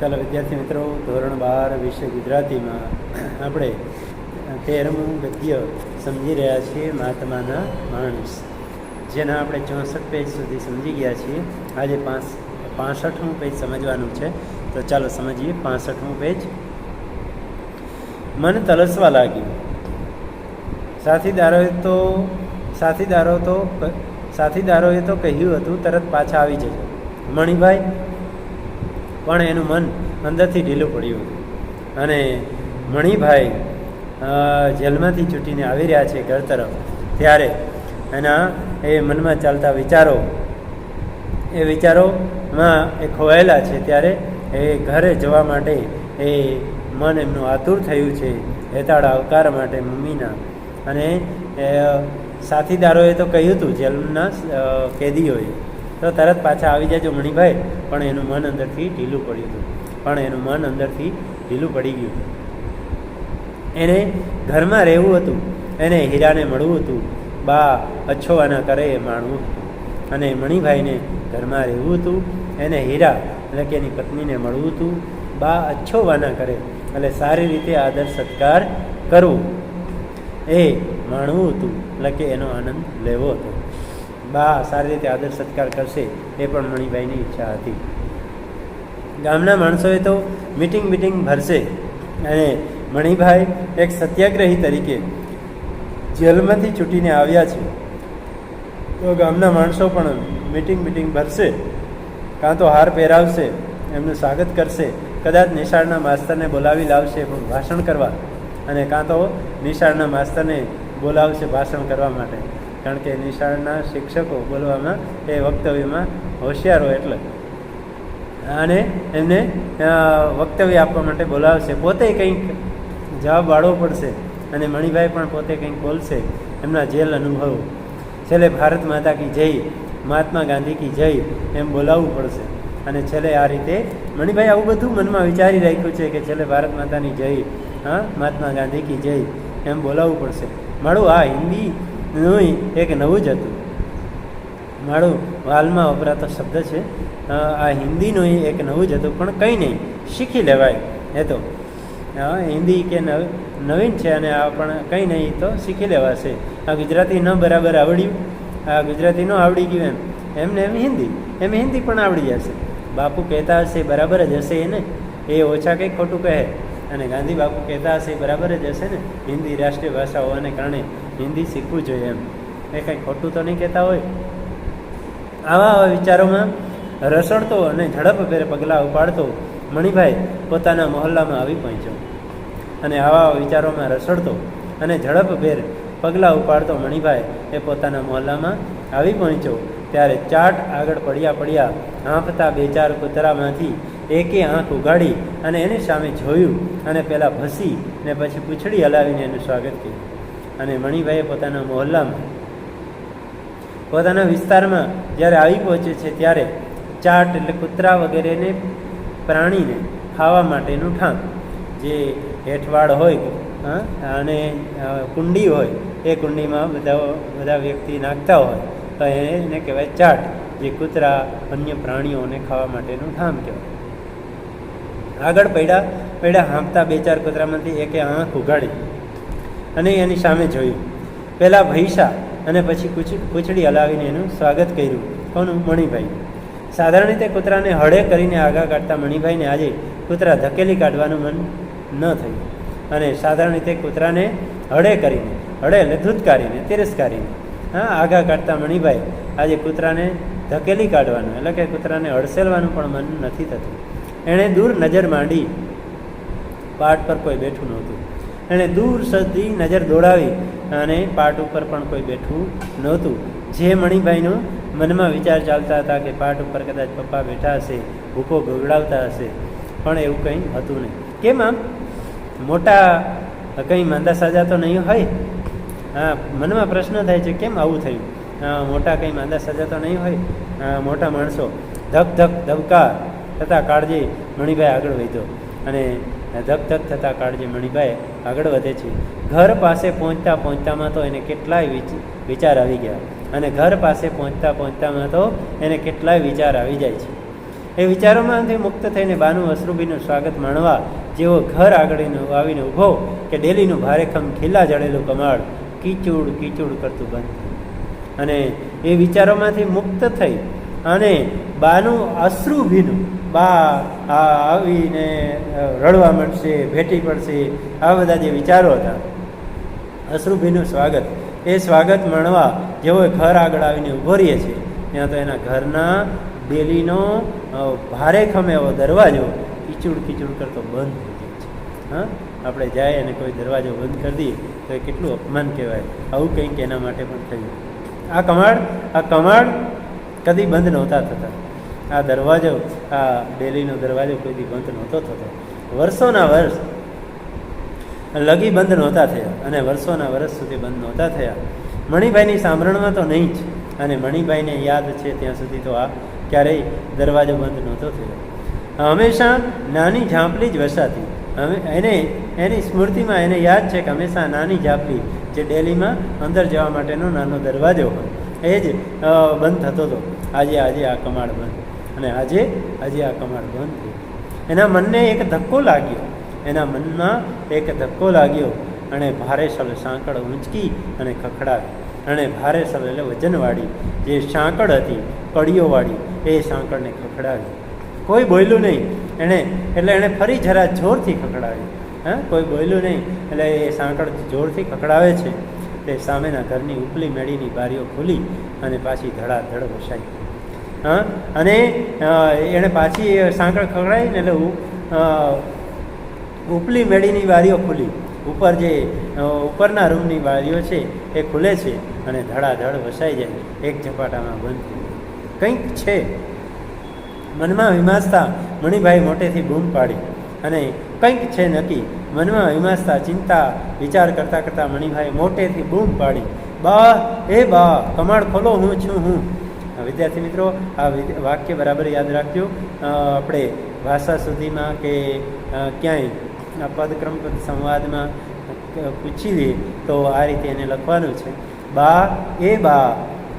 ચાલો વિદ્યાર્થી મિત્રો, ધોરણ બાર વિશે ગુજરાતીમાં આપણે તેરમું ગદ્ય સમજી રહ્યા છીએ, મહાત્માના માણસ. જેના આપણે ચોસઠ પેજ સુધી સમજી ગયા છીએ. આજે પાંચ પાસઠમું પેજ સમજવાનું છે. તો ચાલો સમજીએ પાસઠમું પેજ. મન તલસવા લાગ્યું. સાથીદારોએ તો, સાથીદારો તો સાથીદારોએ તો કહ્યું હતું, તરત પાછા આવી જજો. મણિભાઈ પણ એનું મન અંદરથી ઢીલું પડ્યું. અને મણિભાઈ જેલમાંથી છૂટીને આવી રહ્યા છે ઘર તરફ, ત્યારે એના એ મનમાં ચાલતા વિચારો, એ વિચારોમાં એ ખોવાયેલા છે ત્યારે એ ઘરે જવા માટે એ મન એમનું આતુર થયું છે, હેતાળ આવકાર માટે મમ્મીના. અને સાથીદારોએ તો કહ્યું હતું જેલના કેદીઓએ. તો તરત પાછા આવી જજો મણિભાઈ. પણ એનું મન અંદરથી ઢીલું પડ્યું હતું. પણ એનું મન અંદરથી ઢીલું પડી ગયું એને ઘરમાં રહેવું હતું. એને હીરાને મળવું હતું. બા અછોવાના કરે એ માણવું હતું. અને મણિભાઈને ઘરમાં રહેવું હતું. એને હીરા એટલે કે એની પત્નીને મળવું હતું. બા અછોવાના કરે એટલે સારી રીતે આદર સત્કાર કરવું. એ માણવું હતું એટલે કે એનો આનંદ લેવો હતો. બા સારી રીતે આદર સત્કાર કરશે, એ પણ મણિભાઈની ઈચ્છા હતી. ગામના માણસોએ તો મિટિંગ મિટિંગ ભરશે અને મણિભાઈ એક સત્યાગ્રહી તરીકે જેલમાંથી છૂટીને આવ્યા છે. તો ગામના માણસો પણ મિટિંગ મિટિંગ ભરશે, કાં તો હાર પહેરાવશે, એમનું સ્વાગત કરશે, કદાચ નિશાળના માસ્તરને બોલાવી લાવશે ભાષણ કરવા અને કાં તો નિશાળના માસ્તરને બોલાવશે ભાષણ કરવા માટે. કારણ કે નિશાળના શિક્ષકો બોલવામાં એ વક્તવ્યમાં હોશિયાર હોય એટલે. અને એમને વક્તવ્ય આપવા માટે બોલાવશે. પોતે કંઈક જવાબ વાળવો પડશે અને મણિભાઈ પણ પોતે કંઈક બોલશે એમના જેલ અનુભવો. છેલ્લે ભારત માતા કી જય, મહાત્મા ગાંધી કી જય એમ બોલાવવું પડશે. અને છેલ્લે આ રીતે મણિભાઈ આવું બધું મનમાં વિચારી રાખ્યું છે કે છેલ્લે ભારત માતાની જય, હા, મહાત્મા ગાંધી કી જય એમ બોલાવવું પડશે. મારું આ હિન્દીનું એક નવું જ હતું. મારું હાલમાં વપરાતો શબ્દ છે આ હિન્દીનું એક નવું જ હતું, પણ કંઈ નહીં, શીખી લેવાય, એ તો. હિન્દી કે નવ, નવીન છે અને આ પણ કંઈ નહીં, તો શીખી લેવાશે. આ ગુજરાતી ન બરાબર આવડ્યું, આ ગુજરાતી ન આવડી ગયું એમ. એમને એમ હિન્દી એમ હિન્દી પણ આવડી જશે. બાપુ કહેતા હશે, બરાબર જ હશે એને? એ ઓછા કંઈ ખોટું કહે. અને ગાંધી બાપુ કહેતા હશે, બરાબર જ હશે ને? હિન્દી રાષ્ટ્રીય ભાષા હોવાને કારણે હિન્દી શીખવું જોઈએ એમ. એ કંઈ ખોટું તો નહીં કહેતા હોય? આવા આવા વિચારોમાં રસડતો અને ઝડપભેર પગલાં ઉપાડતો મણિભાઈ પોતાના મહોલ્લામાં આવી પહોંચ્યો. અને આવા વિચારોમાં રસડતો અને ઝડપભેર પગલાં ઉપાડતો મણિભાઈ એ પોતાના મહોલ્લામાં આવી પહોંચ્યો. ત્યારે ચાટ આગળ પડ્યા પડ્યા હાંફતા બે ચાર કૂતરામાંથી એકે આંખ ઉગાડી અને એની સામે જોયું અને પહેલાં ભસી ને પછી પૂંછડી હલાવીને એનું સ્વાગત કર્યું. અને મણિભાઈએ પોતાના મોહલ્લામાં, પોતાના વિસ્તારમાં જ્યારે આવી પહોંચે છે ત્યારે ચાટ એટલે કૂતરા વગેરેને પ્રાણીને ખાવા માટેનું ઠામ, જે હેઠવાડ હોય અને કુંડી હોય, એ કુંડીમાં બધા બધા વ્યક્તિ નાખતા હોય, તો એને કહેવાય ચાટ, જે કૂતરા અન્ય પ્રાણીઓને ખાવા માટેનું ઠામ કહેવાય. આગળ પડ્યા પડ્યા હાંકતા બે ચાર કૂતરામાંથી એકે આંખ ઉગાડી અને એની સામે જોયું. પહેલાં ભૈસા અને પછી કૂચડી હલાવીને એનું સ્વાગત કર્યું. કોનું? મણિભાઈ. સાધારણ રીતે કૂતરાને હળે કરીને આગા કાઢતા મણિભાઈને આજે કૂતરા ધકેલી કાઢવાનું મન ન થયું. અને સાધારણ રીતે કૂતરાને હળે કરીને, હળે એટલે ધૂતકારીને, તિરસ્કારીને, હા આગા કાઢતા મણિભાઈ આજે કૂતરાને ધકેલી કાઢવાનું, એટલે કે કૂતરાને હડસેલવાનું પણ મન નથી થતું. એણે દૂર નજર માંડી. પાટ પર કોઈ બેઠું નહોતું. એણે દૂર સુધી નજર દોડાવી અને પાટ ઉપર પણ કોઈ બેઠું નહોતું. જે મણિભાઈનો મનમાં વિચાર ચાલતા હતા કે પાટ ઉપર કદાચ પપ્પા બેઠા હશે ભૂકો ગોગડાવતા હશે, પણ એવું કંઈ હતું નહીં. કેમ આમ? મોટા કંઈ માંદા સાજા તો નહીં હોય? હા, મનમાં પ્રશ્ન થાય છે, કેમ આવું થયું? મોટા કંઈ માંદા સજા તો નહીં હોય? મોટા માણસો, ધક ધક ધબકા થતાં કાળજી મણિભાઈ આગળ વધ્યો અને ધક ધક થતાં કાળજી મણિભાઈ આગળ વધે છે. ઘર પાસે પહોંચતા પહોંચતામાં તો એને કેટલાય વિચ- વિચાર આવી ગયા અને ઘર પાસે પહોંચતા પહોંચતામાં તો એને કેટલાય વિચાર આવી જાય છે. એ વિચારોમાંથી મુક્ત થઈને બાનું અશ્રુભીનું સ્વાગત માણવા જેવો ઘર આગળ આવીને ઊભો કે ડેલીનું ભારેખમ ખીલા જડેલું કમાડ કીચુડ કીચુડ કરતું બંધ. અને એ વિચારોમાંથી મુક્ત થઈ અને બાનું અશ્રુભીનું બા, આ આવીને રડવા મળશે ભેટી પડશે, આ બધા જે વિચારો હતા અશ્રુભીનું સ્વાગત. એ સ્વાગત માણવા જેવો એ ઘર આગળ આવીને ઊભો રહીએ છીએ. ત્યાં તો એના ઘરના બેલીનો ભારે ખમે એવો દરવાજો કિચુડ કિચુડ કરતો બંધ થઈ ગયો છે. હા? આપણે જાય અને કોઈ દરવાજો બંધ કરી દઈએ, તો એ કેટલું અપમાન કહેવાય. આવું કંઈક એના માટે પણ થયું. આ કમાડ આ કમાડ કદી બંધ નહોતા થતા. આ દરવાજો, આ ડેલીનો દરવાજો કોઈથી બંધ નહોતો થતો. વર્ષોના વર્ષ લગી બંધ નહોતા થયા અને વર્ષોના વર્ષ સુધી બંધ નહોતા થયા. મણિભાઈની સાંભળણમાં તો નહીં જ. અને મણિભાઈને યાદ છે ત્યાં સુધી તો આ ક્યારેય દરવાજો બંધ નહોતો થયો. હંમેશા નાની ઝાંપલી જ વસાતી હવે એને, એની સ્મૃતિમાં એને યાદ છે કે હંમેશા નાની ઝાંપલી જે ડેલીમાં અંદર જવા માટેનો નાનો દરવાજો હોય. એ જ બંધ થતો હતો. આજે આજે આ કમાડ બંધ. અને આજે આજે આ કમાડ બંધ થયું. એના મનને એક ધક્કો લાગ્યો. એના મનમાં એક ધક્કો લાગ્યો. અને ભારે સલ સાંકળ ઊંચકી અને ખખડાવી. અને ભારે સલ એટલે વજનવાળી જે સાંકળ હતી કડીઓવાળી એ સાંકળને ખખડાવી. કોઈ બોલ્યું નહીં. એણે, એટલે એણે ફરી જરા જોરથી ખખડાવી. હા? કોઈ બોલ્યું નહીં. એટલે એ સાંકળ જોરથી ખખડાવે છે. તે સામેના ઘરની ઉપલી મેળીની બારીઓ ખુલી અને પાછી ધડાધડ વસાઈ. હા? અને એણે પાછી સાંકળ ખખડાવી ને એટલે ઉપલી મેળીની બારીઓ ખુલી. ઉપર જે ઉપરના રૂમની બારીઓ છે એ ખુલે છે અને ધડાધડ વસાઈ જાય. એક ઝપાટામાં બંધ કંઈક છે. મનમાં વિમાસતા મણિભાઈ મોટેથી બૂમ પાડી અને કંઈક છે નક્કી. મનમાં વિમાસતા ચિંતા, વિચાર કરતાં કરતાં મણિભાઈ મોટેથી બૂમ પાડી, બા, એ બા, કમાડ ખોલો, હું છું, હું. વિદ્યાર્થી મિત્રો, આ વાક્ય બરાબર યાદ રાખજો. આપણે ભાષા સુધીમાં કે ક્યાંય પદક્રમ પદ સંવાદમાં પૂછી દઈએ તો આ રીતે એને લખવાનું છે. બા, એ બા,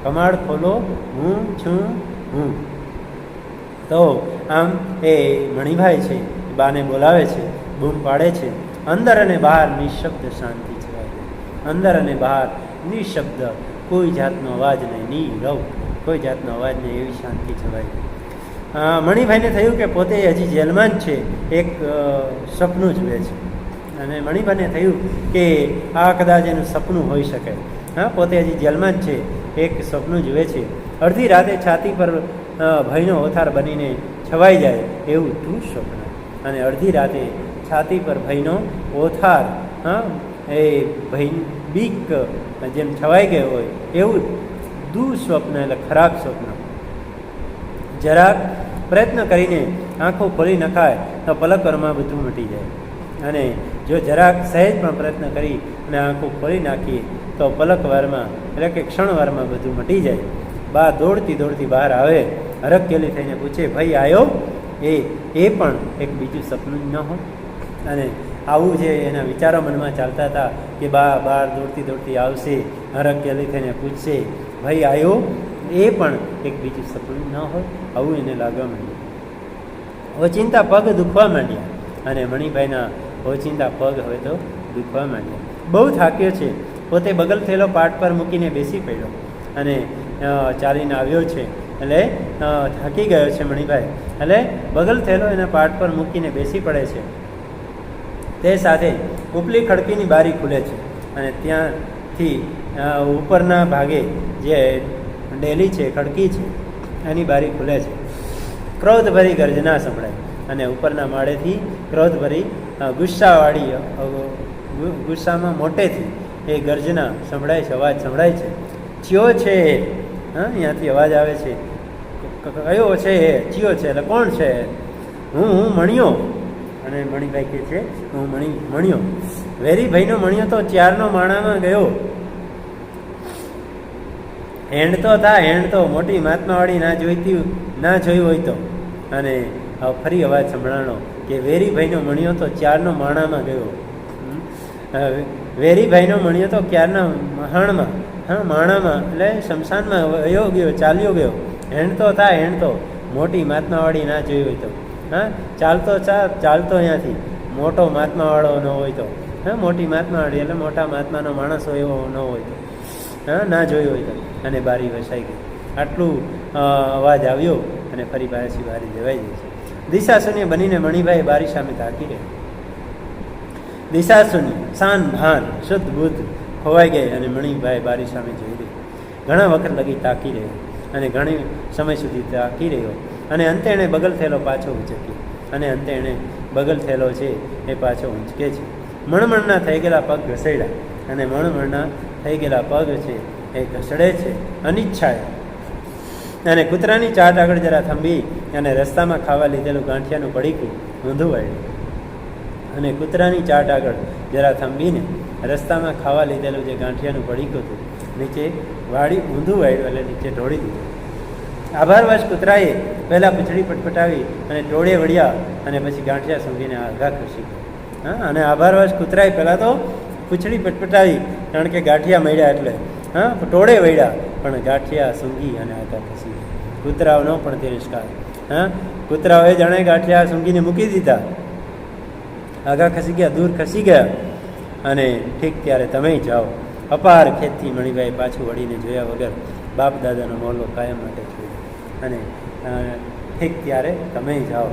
કમાડ ખોલો, હું છું, હું. તો આમ એ મણિભાઈ છે. બાને બોલાવે છે, બૂમ પાડે છે. અંદર અને બહાર નિશબ્દ શાંતિ છે અંદર અને બહાર નિશબ્દ. કોઈ જાતનો અવાજ નહીં, નીરવ. કોઈ જાતનો અવાજ નહીં, એવી શાંતિ છવાય. મણિભાઈને થયું કે પોતે હજી જેલમાં જ છે, એક સપનું જુએ છે. અને મણિભાઈને થયું કે આ કદાચ એનું સપનું હોઈ શકે. હા, પોતે હજી જેલમાં જ છે, એક સપનું જુએ છે. અડધી રાતે છાતી પર ભયનો ઓથાર બનીને છવાઈ જાય એવું તું સ્વપ્ન અને અડધી રાતે છાતી પર ભયનો ઓથાર, હા, એ ભય બીક જેમ છવાઈ ગયો હોય એવું દુઃસ્વપ્ન એટલે ખરાબ સ્વપ્ન. જરાક પ્રયત્ન કરીને આંખો ખોલી નખાય તો પલકરમાં બધું મટી જાય. અને જો જરાક સહેજ પણ પ્રયત્ન કરી અને આંખો ખોલી નાખીએ તો પલકવારમાં એટલે કે ક્ષણવારમાં બધું મટી જાય. બા દોડતી દોડતી બહાર આવે હરકેલી થઈને પૂછે, ભાઈ આવ્યો એ એ પણ એક બીજું સપનું ન હોય. અને આવું જે એના વિચારો મનમાં ચાલતા હતા કે બા બહાર દોડતી દોડતી આવશે હરકેલી થઈને પૂછશે, ભાઈ આવ્યો એ પણ એક બીજું સપનું ન હોય. આવું એને લાગવા માંડ્યું. ઓચિંતા પગ દુખવા માંડ્યા અને મણિભાઈના ઓચિંતા પગ હવે તો દુખવા માંડ્યા. બહુ થાક્યો છે. પોતે બગલ થયેલો પાટ પર મૂકીને બેસી પડ્યો અને ચાલીને આવ્યો છે. એટલે થાકી ગયો છે મણિભાઈ. એટલે બગલ થયેલો એના પાટ પર મૂકીને બેસી પડે છે. તે સાથે ઉપલી ખડકીની બારી ખુલે છે અને ત્યાંથી ઉપરના ભાગે જે ડેલી છે, ખડકી છે, એની બારી ખુલે છે. ક્રોધભરી ગર્જના સંભળાય અને ઉપરના માળેથી ક્રોધભરી ગુસ્સાવાળી ગુસ્સામાં મોટેથી એ ગર્જના સંભળાય છે, અવાજ સંભળાય છે. ચિયો છે? હા અહીંયાથી અવાજ આવે છે. કયો છે એ? ચિયો છે? એટલે કોણ છે? હું હું મણિયો. અને મણિભાઈ કહે છે, હું મણી, મણિયો. વેરીભાઈનો મણિયો તો ચારનો માણામાં ગયો. હેણ તો થા હેણ તો. મોટી મહાત્માવાળી ના જોઈતી, ના જોઈ હોય તો. અને ફરી અવાજ સંભળાણો કે વેરીભાઈનો મણિયો તો ચારનો માણામાં ગયો. વેરીભાઈનો મણિયો તો ક્યારના, મહાણમાં? હા, માણામાં. એટલે શમશાનમાં વયો ગયો, ચાલ્યો ગયો. હેણ તો થા એણ તો મોટી મહાત્માવાળી ના જોઈ હોય તો. હા? ચાલતો ચા, ચાલતો અહીંયાથી. મોટો મહાત્માવાળો ન હોય તો. હા? મોટી મહાત્માવાળી એટલે મોટા મહાત્માનો માણસ હોય એવો ન હોય તો. હા? ના જોયો હોય તો. અને બારી વસાઈ ગઈ. આટલું અવાજ આવ્યો અને ફરી પાછી બારી જવાઈ જાય છે. દિશાશૂન્ય બનીને મણિભાઈ બારી સામે તાકી રહે દિશાશૂન્ય, શાન, ભાન, શુદ્ધ બુદ્ધ ખોવાઈ ગઈ અને મણિભાઈ બારી સામે જોઈ રહી ઘણા વખત લગી તાકી રહ્યો અને ઘણી સમય સુધી તાકી રહ્યો. અને અંતે એણે બગલ થયેલો પાછો ઉંચકી અને અંતે એણે બગલ થયેલો છે એ પાછો ઉંચકે છે. મણમણના થઈ ગયેલા પગ ઘસેડ્યા. અને મણમણના થઈ ગયેલા પગ છે એ ઘસડે છે અનિચ્છાએ. અને કૂતરાની ચાટ આગળ જરા થંભી અને રસ્તામાં ખાવા લીધેલું ગાંઠિયાનું પડીકું ઊંધું વાળ્યું. અને કૂતરાની ચાટ આગળ જરા થંભીને રસ્તામાં ખાવા લીધેલું જે ગાંઠિયાનું પડીકું હતું નીચે વાળી ઊંધું વાળ્યું એટલે નીચે ઢોળી દીધું. આભારવશ કૂતરાએ પહેલાં પૂંછડી પટપટાવી અને ટોળે વળ્યા અને પછી ગાંઠિયા સૂંઘીને આઘા ખસી હા, અને આભારવશ કૂતરાએ પહેલાં તો પૂંછડી પટપટાવી કારણ કે ગાંઠિયા મળ્યા એટલે. હા, ટોળે વળ્યા, પણ ગાંઠિયા સૂંઘી અને આઘા ખસી કૂતરાઓનો પણ તિરસ્કાર. હા, કૂતરાઓએ જાણે ગાંઠિયા સૂંઘીને મૂકી દીધા. આગા ખસી ગયા, દૂર ખસી ગયા. અને ઠીક ત્યારે તમે જાઓ. અપાર ખેતથી મણિભાઈ પાછું વળીને જોયા વગર બાપ દાદાનો મોહલ્લો કાયમ માટે છોડ્યો અને ઠીક ત્યારે તમે જાઓ.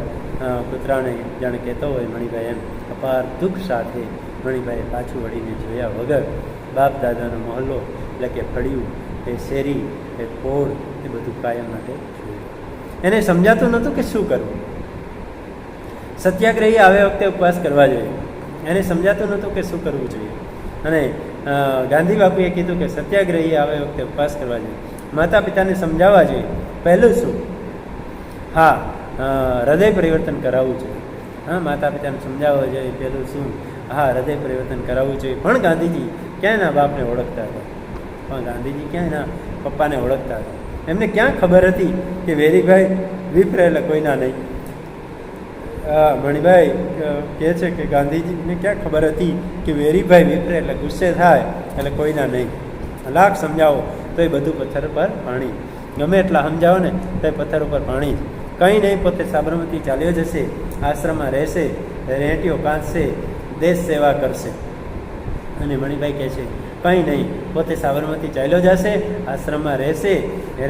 કૂતરાને જાણે કહેતો હોય મણિભાઈ એમ, અપાર દુઃખ સાથે મણિભાઈએ પાછું વળીને જોયા વગર બાપ દાદાનો મોહલ્લો એટલે કે ફળિયું, એ શેરી, એ પોળ, એ બધું કાયમ માટે જોયું એને સમજાતું નહોતું કે શું કરવું. સત્યાગ્રહી આવે વખતે ઉપવાસ કરવા જોઈએ. એને સમજાતું નહોતું કે શું કરવું જોઈએ. અને ગાંધી બાપુએ કીધું કે સત્યાગ્રહી આવે વખતે ઉપવાસ કરવા જોઈએ. માતા પિતાને સમજાવવા જોઈએ. પહેલું શું? હા હૃદય પરિવર્તન કરાવવું જોઈએ. હા, માતા પિતાને સમજાવવા જોઈએ. પહેલું શું? હા, હૃદય પરિવર્તન કરાવવું જોઈએ. પણ ગાંધીજી ક્યાંય ના બાપને ઓળખતા હતા? પણ ગાંધીજી ક્યાં ના પપ્પાને ઓળખતા હતા? એમને ક્યાં ખબર હતી કે વેરીભાઈ વિપ્ર એટલે કોઈના નહીં? મણિભાઈ કહે છે કે ગાંધીજીને ક્યાં ખબર હતી કે વેરીભાઈ વિપરે એટલે ગુસ્સે થાય એટલે કોઈના નહીં. લાખ સમજાવો, તો એ બધું પથ્થર પર પાણી. ગમે એટલા સમજાવો ને, તો એ પથ્થર ઉપર પાણી. કંઈ નહીં, પોતે સાબરમતી ચાલ્યો જશે, આશ્રમમાં રહેશે, રેંટીઓ કાંચશે, દેશ સેવા કરશે. અને મણિભાઈ કહે છે કંઈ નહીં. પોતે સાબરમતી ચાલ્યો જશે, આશ્રમમાં રહેશે,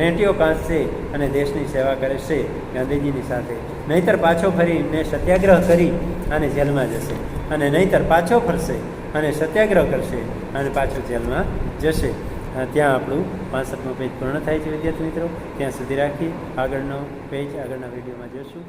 રેટીઓ કાંચશે અને દેશની સેવા કરશે ગાંધીજીની સાથે. નહીંતર પાછો ફરીને સત્યાગ્રહ કરી અને જેલમાં જશે. અને નહીંતર પાછો ફરશે અને સત્યાગ્રહ કરશે અને પાછો જેલમાં જશે. ત્યાં આપણું પાંસઠમો પેજ પૂર્ણ થાય છે વિદ્યાર્થી મિત્રો. ત્યાં સુધી રાખી આગળનો પેજ, આગળના વિડીયોમાં જોશું.